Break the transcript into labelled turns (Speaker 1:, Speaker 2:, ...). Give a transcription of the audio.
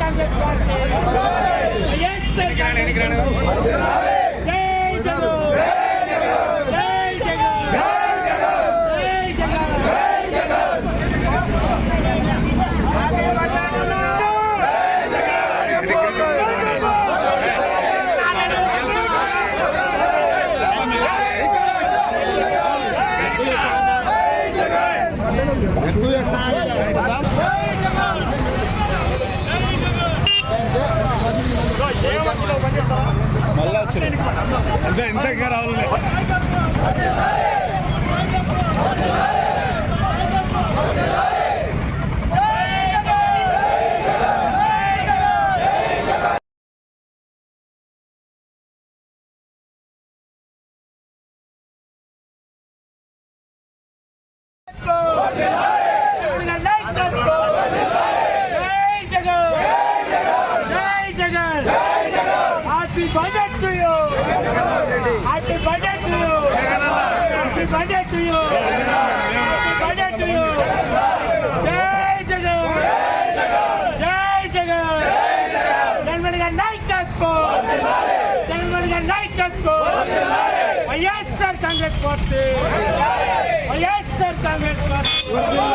Speaker 1: Congress party
Speaker 2: వచ్చింది అంతే ఇంత ఇంకా రావాలి
Speaker 1: Yeah! Birthday to you. Happy birthday to you. Happy birthday to you. Happy birthday to you. జై జగన్ జై జగన్ జగన్మోహన్ గారి నాయకత్వం జగన్మోహన్ గారి నాయకత్వం YSR Congress party YSR Congress party జై జగన్